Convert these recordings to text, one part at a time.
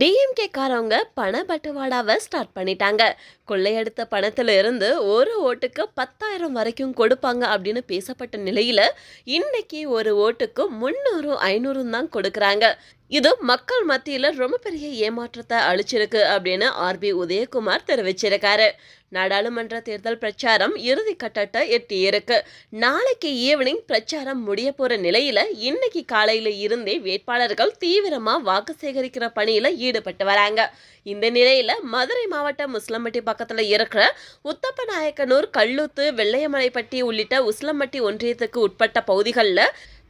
DMK காரவங்க பண பட்டுவாடாவை start பண்ணிட்டாங்க. கொள்ளையடித்த பணத்துல இருந்து ஒரு ஓட்டுக்கு பத்தாயிரம் வரைக்கும் கொடுப்பாங்க அப்படின்னு பேசப்பட்ட நிலையில இன்னைக்கு ஒரு ஓட்டுக்கு முந்நூறு ஐநூறு தான் கொடுக்குறாங்க. இது மக்கள் மத்தியில் ரொம்ப பெரிய ஏமாற்றத்தை அளிச்சிருக்கு அப்படின்னு ஆர்பி உதயகுமார் தெரிவிச்சிருக்காரு. நாடாளுமன்ற தேர்தல் பிரச்சாரம் இறுதி கட்டத்தை எட்டி இருக்கு. நாளைக்கு ஈவினிங் பிரச்சாரம் முடிய போற நிலையில இன்னைக்கு காலையில இருந்தே வேட்பாளர்கள் தீவிரமா வாக்கு சேகரிக்கிற பணியில ஈடுபட்டு வராங்க. இந்த நிலையில மதுரை மாவட்டம் உஸ்லம்பட்டி பக்கத்துல இருக்கிற உத்தப்பநாயக்கனூர் கல்லூத்து வெள்ளையமலைப்பட்டி உள்ளிட்ட உஸ்லம்பட்டி ஒன்றியத்துக்கு உட்பட்ட பகுதிகளில்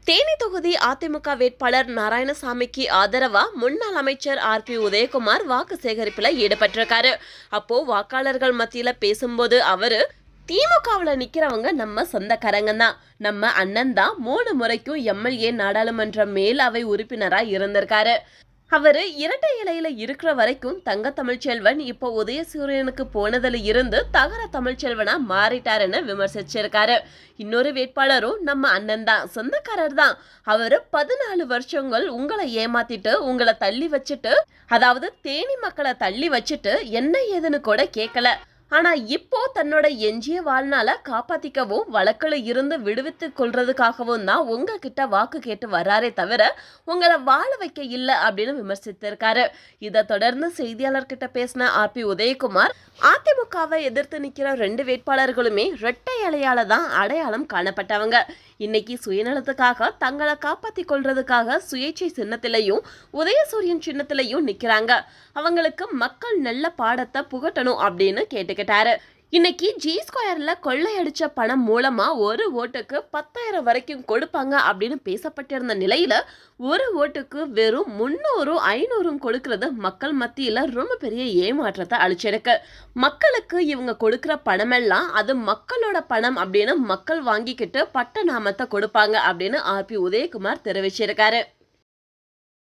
தேனி தொகுதி அதிமுக வேட்பாளர் நாராயணசாமிக்கு ஆதரவா முன்னாள் அமைச்சர் ஆர் பி உதயகுமார் வாக்கு சேகரிப்புல ஈடுபட்டிருக்காரு. அப்போ வாக்காளர்கள் மத்தியில பேசும்போது அவரு திமுகவில் நிற்கிறவங்க நம்ம சொந்தக்காரங்க தான். நம்ம அண்ணன் தான் மூணு முறைக்கும் எம்எல்ஏ நாடாளுமன்ற மேலவை உறுப்பினராக இருந்திருக்காரு. அவர் இரட்டை இலையில இருக்கிற வரைக்கும் தங்க தமிழ்ச்செல்வன் இப்போ உதயசூரியனுக்கு போனதுல இருந்து தகர தமிழ்ச்செல்வனா மாறிட்டாருன்னு விமர்சிச்சிருக்காரு. இன்னொரு வேட்பாளரும் நம்ம அண்ணன் தான் சொந்தக்காரர் தான். அவரு பதினாலு வருஷங்கள் உங்களை ஏமாத்திட்டு உங்களை தள்ளி வச்சுட்டு அதாவது தேனி மக்களை தள்ளி வச்சுட்டு என்ன ஏதுன்னு கூட கேட்கல. ஆனா இப்போ தன்னோட எஞ்சிய வாழ்நாள காப்பாத்திக்கவும் வழக்கில் இருந்து விடுவித்து கொள்றதுக்காகவும் தான் உங்ககிட்ட வாக்கு கேட்டு வராரே தவிர உங்களை வாழ வைக்க இல்லை அப்படின்னு விமர்சித்திருக்காரு. இதை தொடர்ந்து செய்தியாளர்கிட்ட பேசின ஆர் பி உதயகுமார் அதிமுகவை எதிர்த்து நிற்கிற ரெண்டு வேட்பாளர்களுமே இரட்டை இலையால தான் அடையாளம் காணப்பட்டவங்க. இன்னைக்கு சுயநலத்துக்காக தங்களை காப்பாற்றி கொள்றதுக்காக சுயேட்சை சின்னத்திலையும் உதயசூரியன் சின்னத்திலையும் நிக்கிறாங்க. அவங்களுக்கு மக்கள் நல்ல பாடத்தை புகட்டணும் அப்படின்னு கேட்டுக்கிட்டாரு. இன்னைக்கு ஜி ஸ்கொயரில் கொள்ளையடிச்ச பணம் மூலமாக ஒரு ஓட்டுக்கு பத்தாயிரம் வரைக்கும் கொடுப்பாங்க அப்படின்னு பேசப்பட்டிருந்த நிலையில் ஒரு ஓட்டுக்கு வெறும் முந்நூறும் ஐநூறும் கொடுக்கறது மக்கள் மத்தியில் ரொம்ப பெரிய ஏமாற்றத்தை அழிச்சிருக்கு மக்களுக்கு இவங்க கொடுக்குற பணமெல்லாம் அது மக்களோட பணம் அப்படின்னு மக்கள் வாங்கிக்கிட்டு பட்ட நாமத்தை கொடுப்பாங்க அப்படின்னு ஆர்பி உதயகுமார் தெரிவிச்சிருக்காரு.